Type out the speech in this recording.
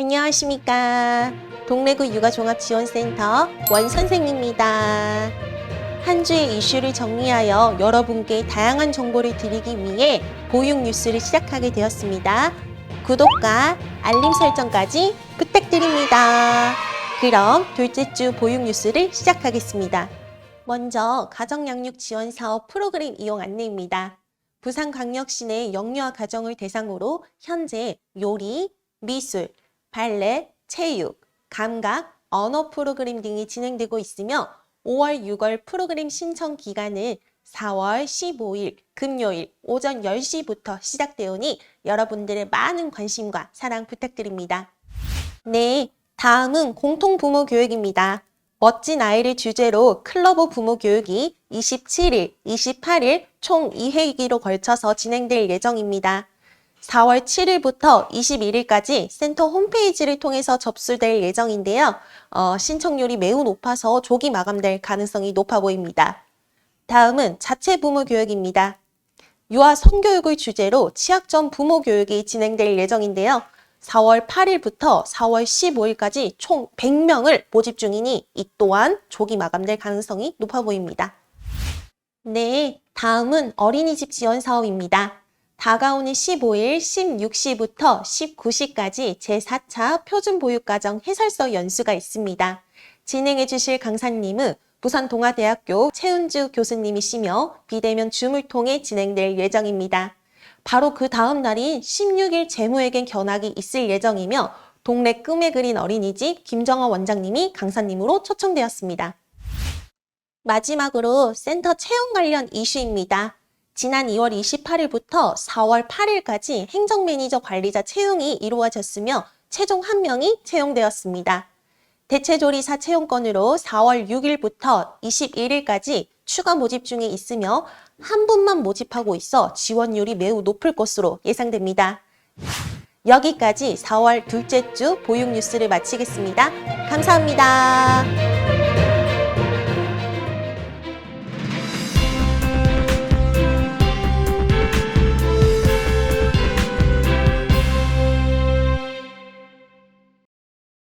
안녕하십니까. 동래구 육아종합지원센터 원선생입니다. 한 주의 이슈를 정리하여 여러분께 다양한 정보를 드리기 위해 보육 뉴스를 시작하게 되었습니다. 구독과 알림 설정까지 부탁드립니다. 그럼 둘째 주 보육 뉴스를 시작하겠습니다. 먼저 가정양육 지원 사업 프로그램 이용 안내입니다. 부산광역시 내 영유아 가정을 대상으로 현재 요리, 미술, 발레, 체육, 감각, 언어 프로그램 등이 진행되고 있으며 5월, 6월 프로그램 신청 기간은 4월 15일 금요일 오전 10시부터 시작되오니 여러분들의 많은 관심과 사랑 부탁드립니다. 네, 다음은 공통부모 교육입니다. 멋진 아이를 주제로 클러브 부모 교육이 27일, 28일 총 2회기로 걸쳐서 진행될 예정입니다. 4월 7일부터 21일까지 센터 홈페이지를 통해서 접수될 예정인데요. 어, 신청률이 매우 높아서 조기 마감될 가능성이 높아 보입니다. 다음은 자체 부모 교육입니다. 유아 성교육을 주제로 취약점 부모 교육이 진행될 예정인데요. 4월 8일부터 4월 15일까지 총 100명을 모집 중이니 이 또한 조기 마감될 가능성이 높아 보입니다. 네, 다음은 어린이집 지원 사업입니다. 다가오는 15일 16시부터 19시까지 제4차 표준보육과정 해설서 연수가 있습니다. 진행해 주실 강사님은 부산 동아대학교 최은주 교수님이시며 비대면 줌을 통해 진행될 예정입니다. 바로 그 다음 날인 16일 재무회계 견학이 있을 예정이며 동네 꿈에 그린 어린이집 김정화 원장님이 강사님으로 초청되었습니다. 마지막으로 센터 채용 관련 이슈입니다. 지난 2월 28일부터 4월 8일까지 행정매니저 관리자 채용이 이루어졌으며 최종 한 명이 채용되었습니다. 대체조리사 채용건으로 4월 6일부터 21일까지 추가 모집 중에 있으며 한 분만 모집하고 있어 지원율이 매우 높을 것으로 예상됩니다. 여기까지 4월 둘째 주 보육 뉴스를 마치겠습니다. 감사합니다.